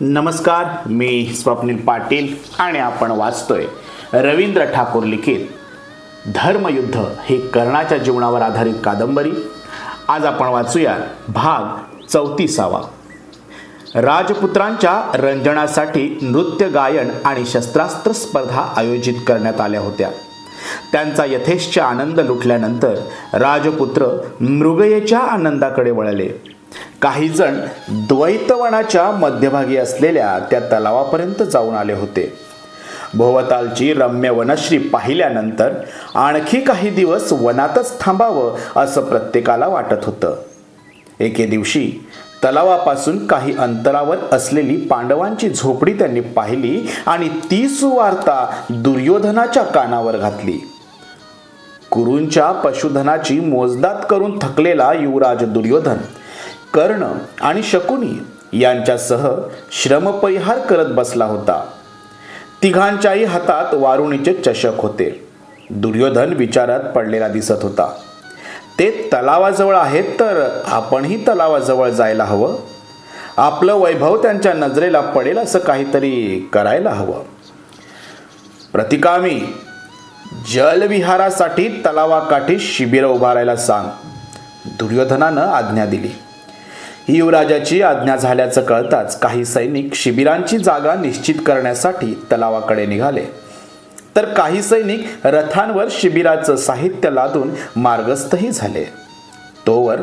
नमस्कार मी स्वप्नील पाटील आणि आपण वाचतोय रवींद्र ठाकूर लिखित. धर्मयुद्ध ही कर्णाच्या जीवनावर आधारित कादंबरी. आज आपण वाचूया भाग चौतीसावा. राजपुत्रांच्या रंजनासाठी नृत्य गायन आणि शस्त्रास्त्र स्पर्धा आयोजित करण्यात आल्या होत्या. त्यांचा यथेष्ट आनंद लुटल्यानंतर राजपुत्र मृगयेच्या आनंदाकडे वळले. काही जण द्वैतवनाच्या मध्यभागी असलेल्या त्या तलावापर्यंत जाऊन आले होते. भोवतालची रम्य वनश्री पाहिल्यानंतर आणखी काही दिवस वनातच थांबावं असं प्रत्येकाला वाटत होतं. एके दिवशी तलावापासून काही अंतरावर असलेली पांडवांची झोपडी त्यांनी पाहिली आणि ती सुवार्ता दुर्योधनाच्या कानावर घातली. कुरूंच्या पशुधनाची मोजदात करून थकलेला युवराज दुर्योधन कर्ण आणि शकुनी यांच्यासह श्रमपरिहार करत बसला होता. तिघांच्याही हातात वारुणीचे चषक होते. दुर्योधन विचारात पडलेला दिसत होता. ते तलावाजवळ आहेत तर आपणही तलावाजवळ जायला हवं? आपलं वैभव त्यांच्या नजरेला पडेल असं काहीतरी करायला हवं. प्रतिकामी जलविहारासाठी तलावाकाठी शिबिर उभारायला सांग. दुर्योधनानं आज्ञा दिली. युवराजाची आज्ञा झाल्याचं कळताच काही सैनिक शिबिरांची जागा निश्चित करण्यासाठी तलावाकडे निघाले. तर काही सैनिक रथांवर शिबिराचं साहित्य लादून मार्गस्थही झाले. तोवर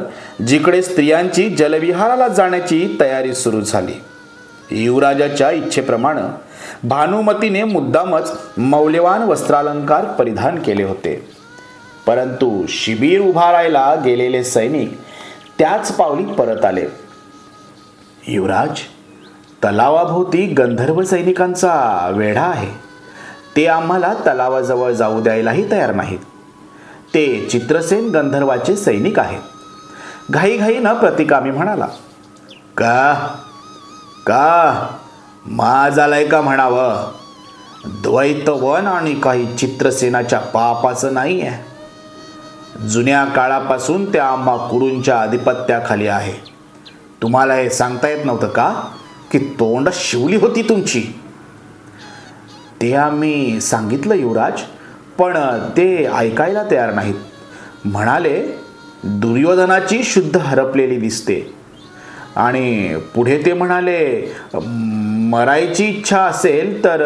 जिकडे स्त्रियांची जलविहाराला जाण्याची तयारी सुरू झाली युवराजाच्या इच्छेप्रमाणे भानुमतीने मुद्दामच मौल्यवान वस्त्रालंकार परिधान केले होते. परंतु शिबिर उभारायला गेलेले सैनिक त्याच पावली परत आले. युवराज तलावाभोवती गंधर्व सैनिकांचा वेढा आहे. ते आम्हाला तलावाजवळ जाऊ द्यायलाही तयार नाहीत. ते चित्रसेन गंधर्वाचे सैनिक आहेत. घाईघाईनं प्रतिकामी म्हणाला का? का? माज आलाय का म्हणावं? द्वैतवन आणि काही चित्रसेनाच्या पापाचं नाही आहे जुन्या काळापासून त्या आम्हा कुरूंच्या आधिपत्याखाली आहे. तुम्हाला हे सांगता येत नव्हतं का? की तोंड शिवली होती तुमची. ते आम्ही सांगितलं युवराज पण ते ऐकायला तयार नाहीत. म्हणाले दुर्योधनाची शुद्ध हरपलेली दिसते. आणि पुढे ते म्हणाले मरायची इच्छा असेल तर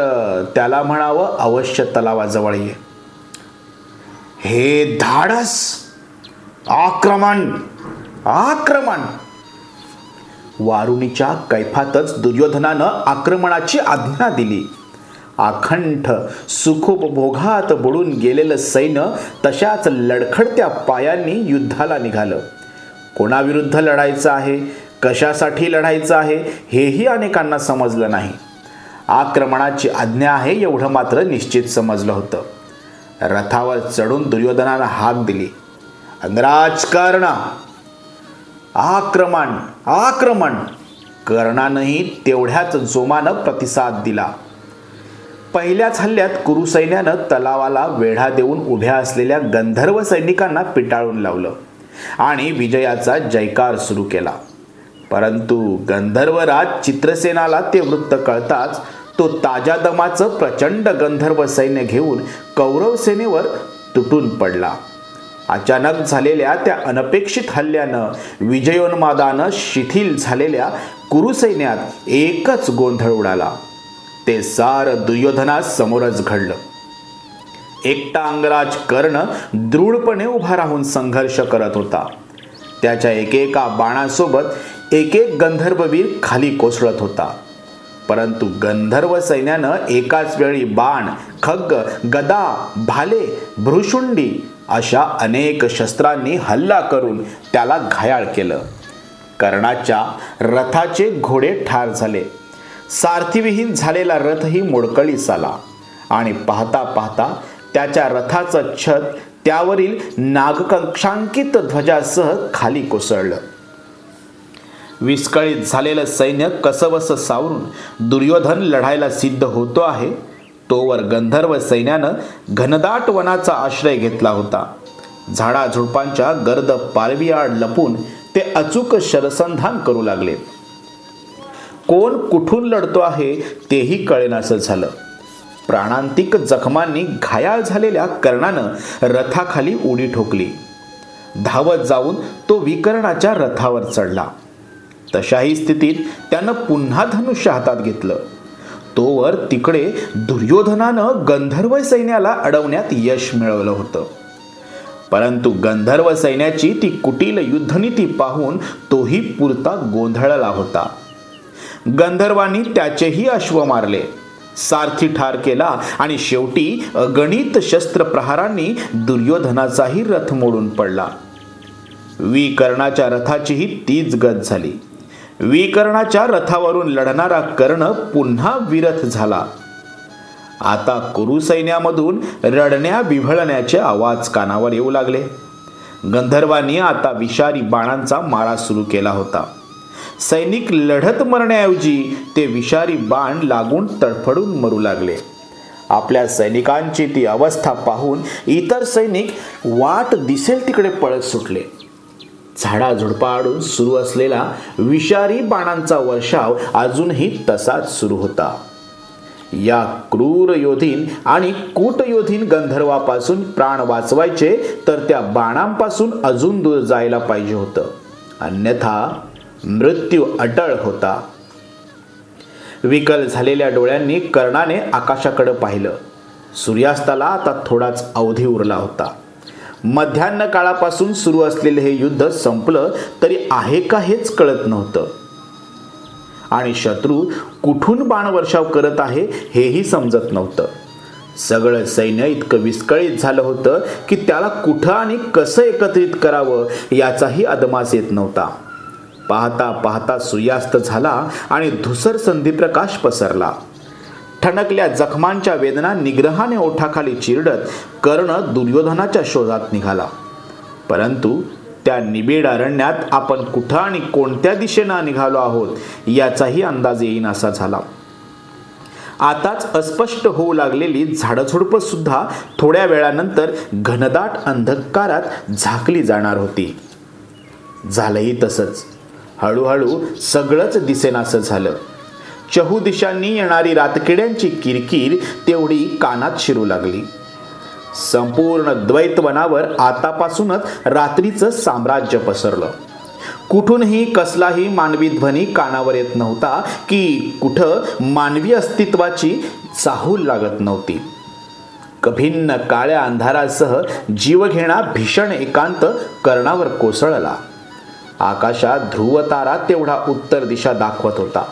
त्याला म्हणावं अवश्य तलावाजवळ ये. हे धाडस आक्रमण आक्रमण. वारुणीच्या कैफातच दुर्योधनानं आक्रमणाची आज्ञा दिली. आखंठ सुखोपभोगात बुडून गेलेलं सैन्य तशाच लडखडत्या पायांनी युद्धाला निघालं. कोणाविरुद्ध लढायचं आहे? कशासाठी लढायचं आहे? हेही अनेकांना समजलं नाही. आक्रमणाची आज्ञा आहे एवढं मात्र निश्चित समजलं होतं. रथावर चढून दुर्योधनाला हाक दिली. अंगराज कर्ण आक्रमण आक्रमण. कर्णानंही तेवढ्याच जोमानं प्रतिसाद दिला. पहिल्याच हल्ल्यात कुरुसैन्यानं तलावाला वेढा देऊन उभ्या असलेल्या गंधर्व सैनिकांना पिटाळून लावलं आणि विजयाचा जयकार सुरू केला. परंतु गंधर्वराज चित्रसेनाला ते वृत्त कळताच तो ताज्या दमाचं प्रचंड गंधर्व सैन्य घेऊन कौरव सेनेवर तुटून पडला. अचानक झालेल्या त्या अनपेक्षित हल्ल्यानं विजयोन्मादानं शिथिल झालेल्या कुरुसैन्यात एकच गोंधळ उडाला. ते सार दुर्योधनास समोरच घडलं. एकटा अंगराज कर्ण दृढपणे उभा राहून संघर्ष करत होता. त्याच्या एकेका बाणासोबत एक एक गंधर्ववीर खाली कोसळत होता. परंतु गंधर्व सैन्यानं एकाच वेळी बाण खग्ग गदा भाले भ्रुशुंडी अशा अनेक शस्त्रांनी हल्ला करून त्याला घायाळ केलं. कर्णाच्या रथाचे घोडे ठार झाले. सारथीविहीन झालेला रथही मोडकळीस आला आणि पाहता पाहता त्याच्या रथाचं छत त्यावरील नागकक्षांकित ध्वजासह खाली कोसळलं. विस्कळीत झालेलं सैन्य कसवस सावरून दुर्योधन लढायला सिद्ध होतो आहे तोवर गंधर्व सैन्यानं घनदाट वनाचा आश्रय घेतला होता. झाडाझुडपांच्या गर्द पालवीआड लपून ते अचूक शरसंधान करू लागले. कोण कुठून लढतो आहे तेही कळेनासं झालं. प्राणांतिक जखमांनी घायाळ झालेल्या कर्णानं रथाखाली उडी ठोकली. धावत जाऊन तो विकर्णाच्या रथावर चढला. तशाही स्थितीत त्यानं पुन्हा धनुष्य हातात घेतलं. तोवर तिकडे दुर्योधनानं गंधर्व सैन्याला अडवण्यात यश मिळवलं होतं. परंतु गंधर्व सैन्याची ती कुटील युद्धनीती पाहून तोही पुरता गोंधळला होता. गंधर्वांनी त्याचेही अश्व मारले. सारथी ठार केला आणि शेवटी अगणित शस्त्रप्रहारांनी दुर्योधनाचाही रथ मोडून पडला. विकर्णाच्या रथाचीही तीच गत झाली. विकर्णाच्या रथावरून लढणारा कर्ण पुन्हा विरथ झाला. आता कुरुसैन्यामधून रडण्या बिभळण्याचे आवाज कानावर येऊ लागले. गंधर्वांनी आता विषारी बाणांचा मारा सुरू केला होता. सैनिक लढत मरण्याऐवजी ते विषारी बाण लागून तडफडून मरू लागले. आपल्या सैनिकांची ती अवस्था पाहून इतर सैनिक वाट दिसेल तिकडे पळत सुटले. झाडाझुडपाआडून सुरू असलेला विषारी बाणांचा वर्षाव अजूनही तसाच सुरू होता. या क्रूर योधीन आणि कूटयोधीन गंधर्वापासून प्राण वाचवायचे तर त्या बाणांपासून अजून दूर जायला पाहिजे होतं. अन्यथा मृत्यू अटळ होता. विकल झालेल्या डोळ्यांनी कर्णाने आकाशाकडे पाहिलं. सूर्यास्ताला आता थोडाच अवधी उरला होता. मध्यान्ह काळापासून सुरू असलेले हे युद्ध संपलं तरी आहे का हेच कळत नव्हतं. आणि शत्रू कुठून बाणवर्षाव करत आहे हेही समजत नव्हतं. सगळं सैन्य इतकं विस्कळीत झालं होतं की त्याला कुठं आणि कसं एकत्रित करावं याचाही अदमास येत नव्हता. पाहता पाहता सूर्यास्त झाला आणि धुसर संधीप्रकाश पसरला. ठणकल्या जखमांच्या वेदना निग्रहाने ओठाखाली चिरडत कर्ण दुर्योधनाच्या शोधात निघाला. परंतु त्या निबिड अरण्यात आपण कुठं आणि कोणत्या दिशेनं निघालो आहोत याचाही अंदाज येईन असा झाला. आताच अस्पष्ट होऊ लागलेली झाडझुडपं सुद्धा थोड्या वेळानंतर घनदाट अंधकारात झाकली जाणार होती. झालंही तसंच. हळूहळू सगळंच दिसेनासं झालं. चहू दिशांनी येणारी रातकिड्यांची किरकिर तेवढी कानात शिरू लागली. संपूर्ण द्वैतवनावर आतापासूनच रात्रीचं साम्राज्य पसरलं. कुठूनही कसलाही मानवी ध्वनी कानावर येत नव्हता की कुठं मानवी अस्तित्वाची चाहूल लागत नव्हती. कभिन्न काळ्या अंधारासह जीवघेणा भीषण एकांत कर्णावर कोसळला. आकाशात ध्रुवतारा तेवढा उत्तर दिशा दाखवत होता.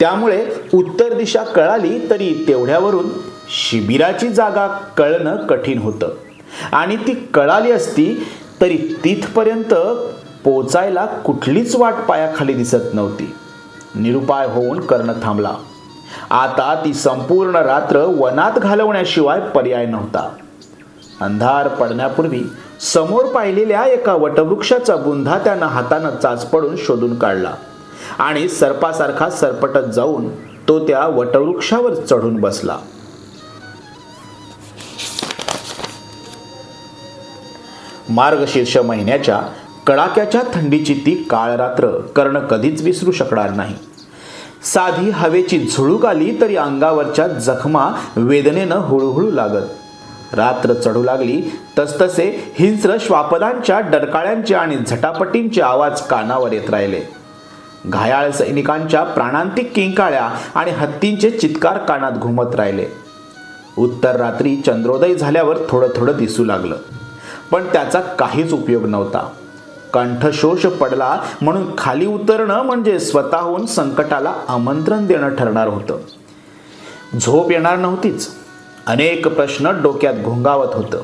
त्यामुळे उत्तर दिशा कळाली तरी तेवढ्यावरून शिबिराची जागा कळणं कठीण होतं. आणि ती कळाली असती तरी तिथपर्यंत पोचायला कुठलीच वाट पायाखाली दिसत नव्हती. निरुपाय होऊन कर्ण थांबला. आता ती संपूर्ण रात्र वनात घालवण्याशिवाय पर्याय नव्हता. अंधार पडण्यापूर्वी समोर पाहिलेल्या एका वटवृक्षाचा बुंधा त्यानं हातानं चाच पडून शोधून काढला. आणि सर्पासारखा सरपटत जाऊन तो त्या वटवृक्षावर चढून बसला. मार्गशीर्ष महिन्याच्या कडाक्याच्या थंडीची ती काळ रात्र कर्ण कधीच विसरू शकणार नाही. साधी हवेची झुळूक आली तरी अंगावरच्या जखमा वेदनेनं हुळूहुळू लागत. रात्र चढू लागली तसतसे हिंस्र श्वापदांच्या डरकाळ्यांचे आणि झटापटींचे आवाज कानावर येत राहिले. घायाळ सैनिकांच्या प्राणांतिक किंकाळ्या आणि हत्तींचे चित्कार कानात घुमत राहिले. उत्तर रात्री चंद्रोदय झाल्यावर थोडं थोडं दिसू लागलं. पण त्याचा काहीच उपयोग नव्हता. कंठशोष पडला म्हणून खाली उतरणं म्हणजे स्वतःहून संकटाला आमंत्रण देणं ठरणार होतं. झोप येणार नव्हतीच. अनेक प्रश्न डोक्यात घोंगावत होतं.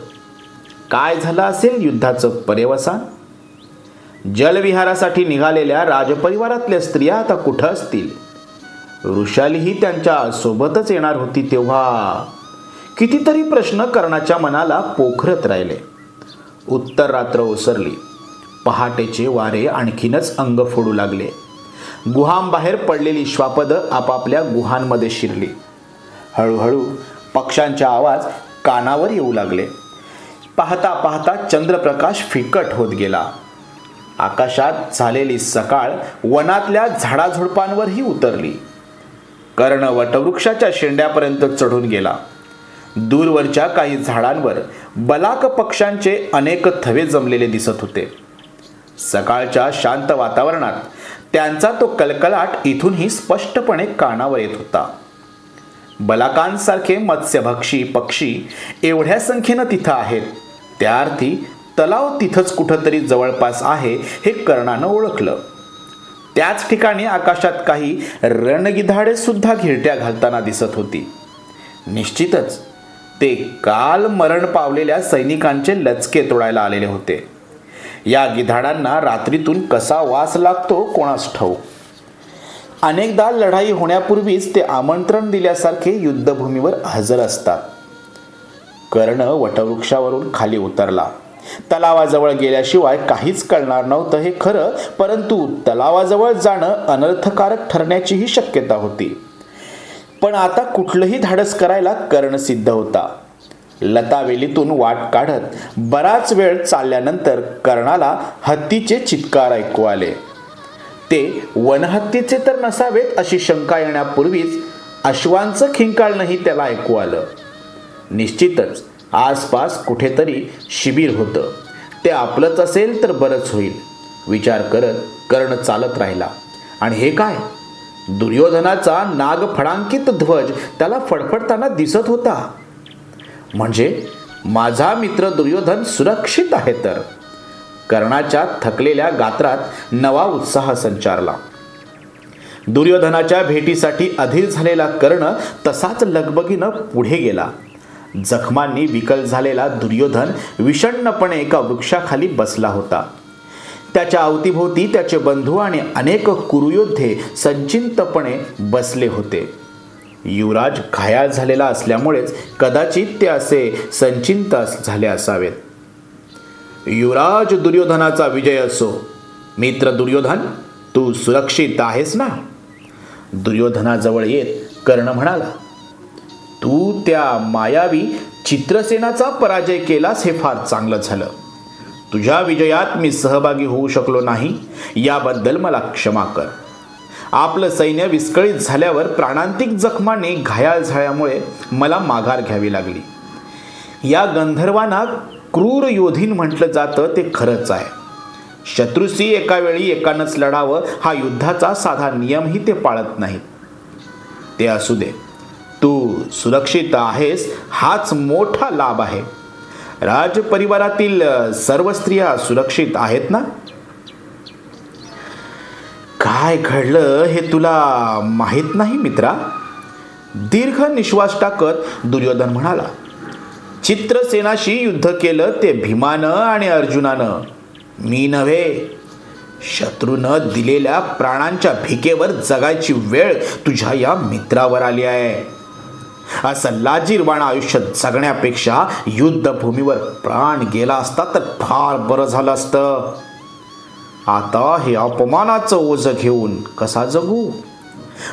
काय झालं असेल युद्धाचं पर्यवसान? जलविहारासाठी निघालेल्या राजपरिवारातल्या स्त्रिया आता कुठं असतील? वृषालीही त्यांच्या सोबतच येणार होती तेव्हा. कितीतरी प्रश्न कर्णाच्या मनाला पोखरत राहिले. उत्तर रात्र ओसरली. पहाटेचे वारे आणखीनच अंग फोडू लागले. गुहांबाहेर पडलेली श्वापदं आपापल्या गुहांमध्ये शिरली. हळूहळू पक्ष्यांचे आवाज कानावर येऊ लागले. पाहता पाहता चंद्रप्रकाश फिकट होत गेला. आकाशात झालेली सकाळ वनातल्या झाडाझुडपांवरही उतरली. कर्ण वटवृक्षाच्या शेंड्यापर्यंत चढून गेला. दूरवरच्या काही झाडांवर बलाक पक्ष्यांचे अनेक थवे जमलेले दिसत होते. सकाळच्या शांत वातावरणात त्यांचा तो कलकलाट इथूनही स्पष्टपणे कानावर येत होता. बलाकांसारखे मत्स्यभक्षी पक्षी एवढ्या संख्येनं तिथं आहेत त्या अर्थी तलाव तिथंच कुठंतरी जवळपास आहे हे कर्णानं ओळखलं. त्याच ठिकाणी आकाशात काही रणगिधाडे सुद्धा घिरट्या घालताना दिसत होती. निश्चितच ते काल मरण पावलेल्या सैनिकांचे लचके तोडायला आलेले होते. या गिधाडांना रात्रीतून कसा वास लागतो कोणास ठाऊक. अनेकदा लढाई होण्यापूर्वीच ते आमंत्रण दिल्यासारखे युद्धभूमीवर हजर असतात. कर्ण वटवृक्षावरून खाली उतरला. तलावाजवळ गेल्याशिवाय काहीच कळणार नव्हतं हे खरं परंतु तलावाजवळ जाणं अनर्थकारक ठरण्याचीही शक्यता होती. पण आता कुठलंही धाडस करायला कर्ण सिद्ध होता. लतावेलीतून वाट काढत बराच वेळ चालल्यानंतर कर्णाला हत्तीचे चित्कार ऐकू आले. ते वनहत्तीचे तर नसावेत अशी शंका येण्यापूर्वीच अश्वांचं खिंकाळणंही त्याला ऐकू आलं. निश्चितच आसपास कुठेतरी शिबिर होतं. ते आपलंच असेल तर बरंच होईल. विचार करत कर्ण चालत राहिला. आणि हे काय? दुर्योधनाचा नागफडांकित ध्वज त्याला फडफडताना दिसत होता. म्हणजे माझा मित्र दुर्योधन सुरक्षित आहे तर. कर्णाच्या थकलेल्या गात्रात नवा उत्साह संचारला. दुर्योधनाच्या भेटीसाठी अधीर झालेला कर्ण तसाच लगबगीनं पुढे गेला. जखमांनी विकल झालेला दुर्योधन विषण्णपणे एका वृक्षाखाली बसला होता. त्याच्या अवतीभोवती त्याचे बंधू आणि अनेक कुरुयोद्धे संचिंतपणे बसले होते. युवराज घायाळ झालेला असल्यामुळेच कदाचित ते असे संचिंत अस- झाले असावेत. युवराज दुर्योधनाचा विजय असो. मित्र दुर्योधन तू सुरक्षित आहेस ना? दुर्योधनाजवळ येत कर्ण म्हणाला तू त्या मायावी चित्रसेनाचा पराजय केलास हे फार चांगलं झालं. तुझ्या विजयात मी सहभागी होऊ शकलो नाही याबद्दल मला क्षमा कर. आपलं सैन्य विस्कळीत झाल्यावर प्राणांतिक जखमाने घायाळ झाल्यामुळे मला माघार घ्यावी लागली. या गंधर्वांना क्रूर योधीन म्हटलं जातं ते खरंच आहे. शत्रूशी एका वेळी एकानंच लढावं हा युद्धाचा साधा नियमही ते पाळत नाहीत. ते असू दे. तू सुरक्षित आहेस हाच मोठा लाभ आहे. राजपरिवारातील सर्व स्त्रिया सुरक्षित आहेत ना? काय घडलं हे तुला माहीत नाही मित्रा? दीर्घ निश्वास टाकत दुर्योधन म्हणाला चित्रसेनाशी युद्ध केलं ते भीमानं आणि अर्जुनानं. मी नव्हे. शत्रूनं दिलेल्या प्राणांच्या भिकेवर जगायची वेळ तुझ्या या मित्रावर आली आहे. असं लाजीरवाणं आयुष्य जगण्यापेक्षा युद्धभूमीवर प्राण गेला असता तर फार बरं झालं असतं. आता हे अपमानाचं ओझं घेऊन कसा जगू?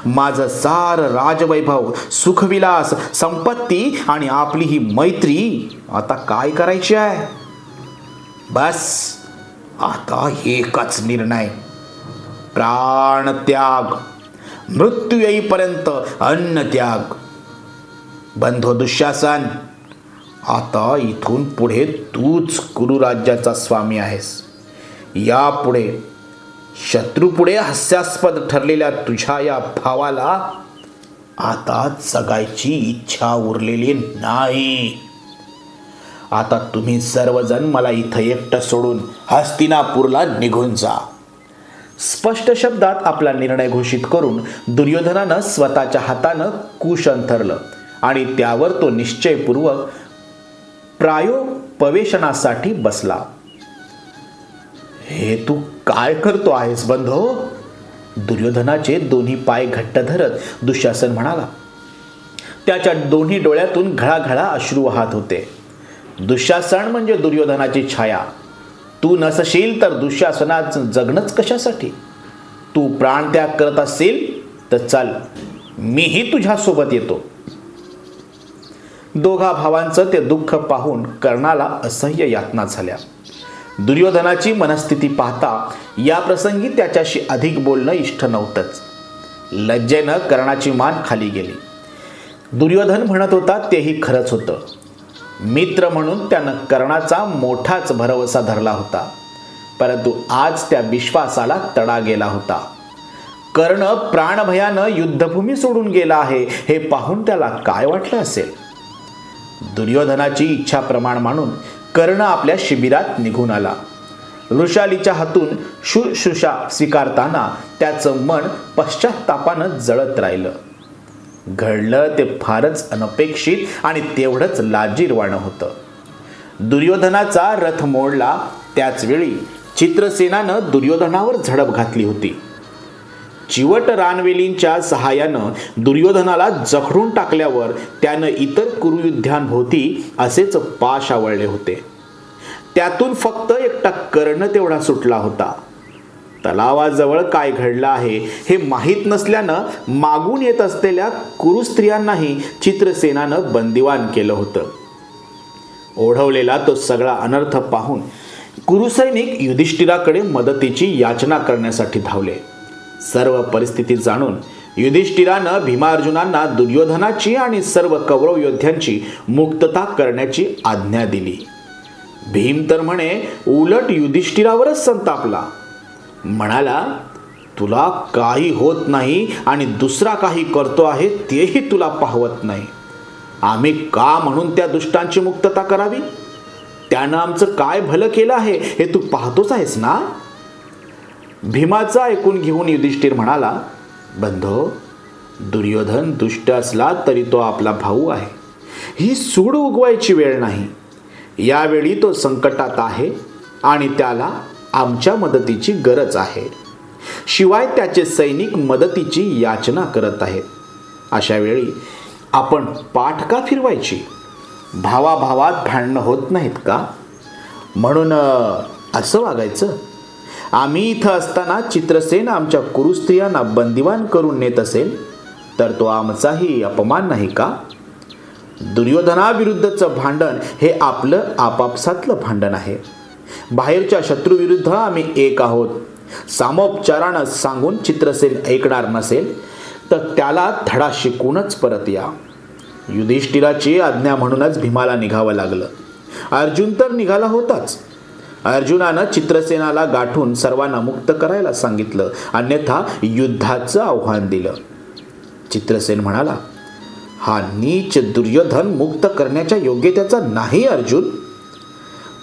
माझं सार राजवैभव सुखविलास संपत्ती आणि आपली ही मैत्री आता काय करायची आहे? बस आता एकच निर्णय. प्राणत्याग. मृत्यू येईपर्यंत अन्नत्याग. बंधो दुःशासन. आता इथून पुढे तूच कुरुराज्याचा स्वामी आहेस. यापुढे शत्रूपुढे हास्यास्पद ठरलेल्या तुझ्या या भावाला आता जगायची इच्छा उरलेली नाही. आता तुम्ही सर्वजण मला इथं एकटं सोडून हस्तिनापूरला निघून जा. स्पष्ट शब्दात आपला निर्णय घोषित करून दुर्योधनानं स्वतःच्या हातानं कुश अंथरलं आणि त्यावर तो निश्चयपूर्वक प्रायोपवेशनासाठी बसला. हे तू काय करतो आहेस बंधो? दुर्योधनाचे दोन्ही पाय घट्ट धरत दुःशासन म्हणाला. त्याच्या दोन्ही डोळ्यातून घळाघळा अश्रू वाहत होते. दुःशासन म्हणजे दुर्योधनाची छाया. तू नसशील तर दुःशासनात जगणंच कशासाठी? तू प्राणत्याग करत असेल तर चल मीही तुझ्यासोबत येतो. दोघा भावांचं ते दुःख पाहून कर्णाला असह्य यातना झाल्या. दुर्योधनाची मनस्थिती पाहता या प्रसंगी त्याच्याशी अधिक बोलणं इष्ट नव्हतंच. लज्जेनं कर्णाची मान खाली गेली. दुर्योधन म्हणत होता तेही खरंच होतं. मित्र म्हणून त्यानं कर्णाचा मोठाच भरवसा धरला होता. परंतु आज त्या विश्वासाला तडा गेला होता. कर्ण प्राणभयानं युद्धभूमी सोडून गेला आहे हे पाहून त्याला काय वाटलं असेल? दुर्योधनाची इच्छा प्रमाण मानून कर्ण आपल्या शिबिरात निघून आला. वृषालीच्या हातून शुश्रूषा स्वीकारताना त्याचं मन पश्चात्तापानं जळत राहिलं. घडलं ते फारच अनपेक्षित आणि तेवढंच लाजीरवाणं होतं. दुर्योधनाचा रथ मोडला. त्याचवेळी चित्रसेनानं दुर्योधनावर झडप घातली होती. चिवट रानवेलींच्या सहाय्यानं दुर्योधनाला जखडून टाकल्यावर त्यानं इतर कुरुयुद्ध्यांभोवती असेच पाश आवळले होते. त्यातून फक्त एकटा कर्ण तेवढा सुटला होता. तलावाजवळ काय घडलं आहे हे माहीत नसल्यानं मागून येत असलेल्या कुरुस्त्रियांनाही चित्रसेनानं बंदिवान केलं होतं. ओढवलेला तो सगळा अनर्थ पाहून कुरुसैनिक युधिष्ठिराकडे मदतीची याचना करण्यासाठी धावले. सर्व परिस्थिती जाणून युधिष्ठिरानं भीमार्जुनांना दुर्योधनाची आणि सर्व कौरव योद्ध्यांची मुक्तता करण्याची आज्ञा दिली. भीम तर म्हणे उलट युधिष्ठिरावरच संतापला. म्हणाला तुला काही होत नाही आणि दुसरा काही करतो आहे तेही तुला पाहवत नाही. आम्ही का म्हणून त्या दुष्टांची मुक्तता करावी? त्यानं आमचं काय भलं केलं आहे हे तू पाहतोच आहेस ना? भीमाचा ऐकून घेऊन युधिष्ठिर म्हणाला बंधो दुर्योधन दुष्ट असला तरी तो आपला भाऊ आहे. ही सूड उगवायची वेळ नाही. यावेळी तो संकटात आहे आणि त्याला आमच्या मदतीची गरज आहे. शिवाय त्याचे सैनिक मदतीची याचना करत आहेत. अशा वेळी आपण पाठ का फिरवायची? भावाभावात भांडणं होत नाहीत का? म्हणून असं वागायचं? आम्ही इथं असताना चित्रसेन आमच्या कुरुस्त्रियांना बंदिवान करून नेत असेल तर तो आमचाही अपमान नाही का? दुर्योधनाविरुद्धचं भांडण हे आपलं आपापसातलं भांडण आहे. बाहेरच्या शत्रूविरुद्ध आम्ही एक आहोत. सामोपचारानं सांगून चित्रसेन ऐकणार नसेल तर त्याला धडा शिकूनच परत या. युधिष्ठिराची आज्ञा म्हणूनच भीमाला निघावं लागलं. अर्जुन तर निघाला होताच. अर्जुनानं चित्रसेनाला गाठून सर्वांना मुक्त करायला सांगितलं. अन्यथा युद्धाचं आव्हान दिलं. चित्रसेन म्हणाला हा नीच दुर्योधन मुक्त करण्याच्या योग्यतेचा नाही अर्जुन.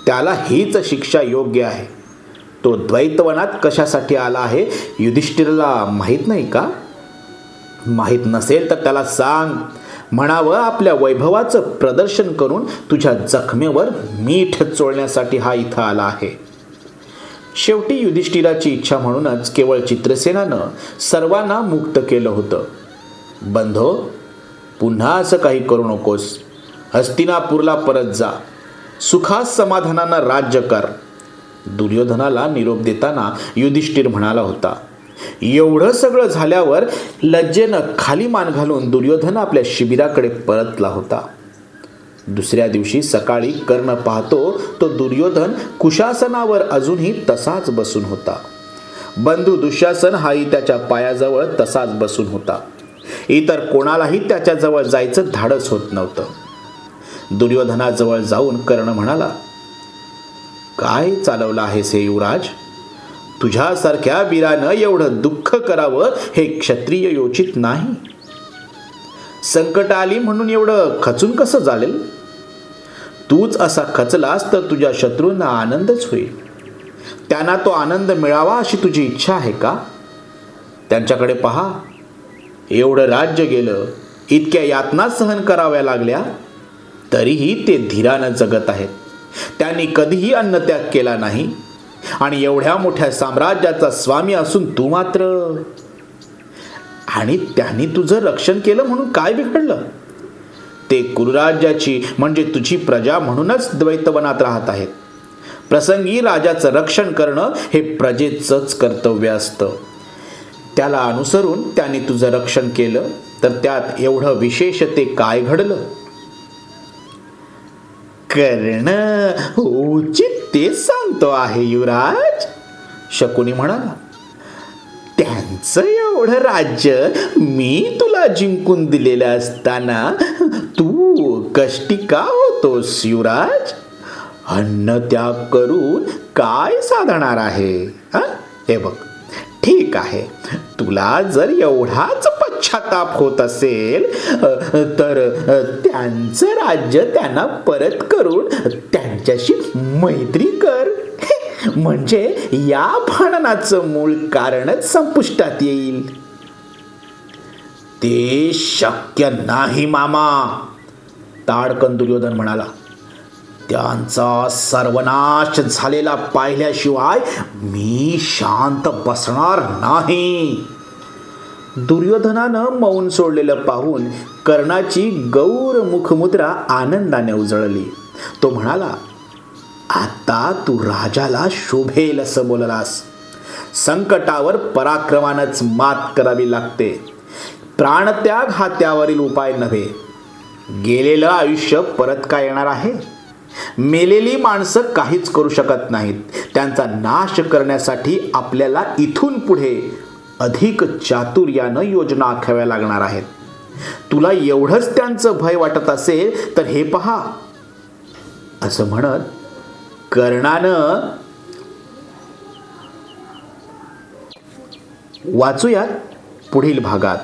त्याला हीच शिक्षा योग्य आहे. तो द्वैतवनात कशासाठी आला आहे युधिष्ठिरला माहीत नाही का? माहीत नसेल तर त्याला सांग. म्हणावं आपल्या वैभवाचं प्रदर्शन करून तुझ्या जखमेवर मीठ चोळण्यासाठी हा इथं आला आहे. शेवटी युधिष्ठिराची इच्छा म्हणूनच केवळ चित्रसेनानं सर्वांना मुक्त केलं होतं. बंधो पुन्हा असं काही करू नकोस. हस्तिनापूरला परत जा. सुखास समाधानानं राज्य कर. दुर्योधनाला निरोप देताना युधिष्ठिर म्हणाला होता एवढं सगळं झाल्यावर लज्जेनं खाली मान घालून दुर्योधन आपल्या शिबिराकडे परतला होता. दुसऱ्या दिवशी सकाळी कर्ण पाहतो तो दुर्योधन कुशासनावर अजूनही तसाच बसून होता. बंधू दुःशासन हाही त्याच्या पायाजवळ तसाच बसून होता. इतर कोणालाही त्याच्याजवळ जायचं धाडस होत नव्हतं. दुर्योधनाजवळ जाऊन कर्ण म्हणाला काय चालवलं आहेस हे युवराज? तुझ्यासारख्या वीरानं एवढं दुःख करावं हे क्षत्रिय योचित नाही. संकट आली म्हणून एवढं खचून कसं चालेल तूच असा खचलास तर तुझ्या शत्रूंना आनंदच होईल. त्यांना तो आनंद मिळावा अशी तुझी इच्छा आहे का? त्यांच्याकडे पहा. एवढं राज्य गेलं इतक्या यातना सहन कराव्या लागल्या तरीही ते धीरानं जगत आहेत. त्यांनी कधीही अन्नत्याग केला नाही. आणि एवढ्या मोठ्या साम्राज्याचा स्वामी असून तू मात्र. आणि त्यांनी तुझं रक्षण केलं म्हणून काय बिघडलं? ते कुरुराज्याची म्हणजे तुझी प्रजा म्हणूनच द्वैतवनात राहत आहेत. प्रसंगी राजाचं रक्षण करणं हे प्रजेचंच कर्तव्य असतं. त्याला अनुसरून त्याने तुझं रक्षण केलं तर त्यात एवढं विशेष ते काय घडलं? कर्ण उचित तेच सांगतो आहे युवराज शकुनी म्हणाला त्यांचं एवढं राज्य मी तुला जिंकून दिलेलं असताना तू कष्टी का होतोस युवराज अन्न त्याग करून काय साधणार आहे हा? हे बघ ठीक आहे. तुला जर एवढाच पश्चाताप होत असेल तर त्यांचं राज्य त्यांना परत करून त्यांच्याशी मैत्री कर. म्हणजे या भांडणाचं मूळ कारणच संपुष्टात येईल. ते शक्य नाही मामा. ताडकन दुर्योधन म्हणाला त्यांचा सर्वनाश झालेला पाहिल्याशिवाय मी शांत बसणार नाही. दुर्योधनानं मौन सोडलेलं पाहून कर्णाची गौर मुखमुद्रा आनंदाने उजळली. तो म्हणाला आता तू राजाला शोभेल असं बोललास. संकटावर पराक्रमानंच मात करावी लागते. प्राणत्याग हा त्यावरील उपाय नव्हे. गेलेलं आयुष्य परत काय येणार आहे? मेलेली माणसं काहीच करू शकत नाहीत. त्यांचा नाश करण्यासाठी आपल्याला इथून पुढे अधिक चातुर्यानं योजना आखाव्या लागणार आहेत. तुला एवढंच त्यांचं भय वाटत असेल तर हे पहा. असं म्हणत कर्णानं वाचूयात पुढील भागात.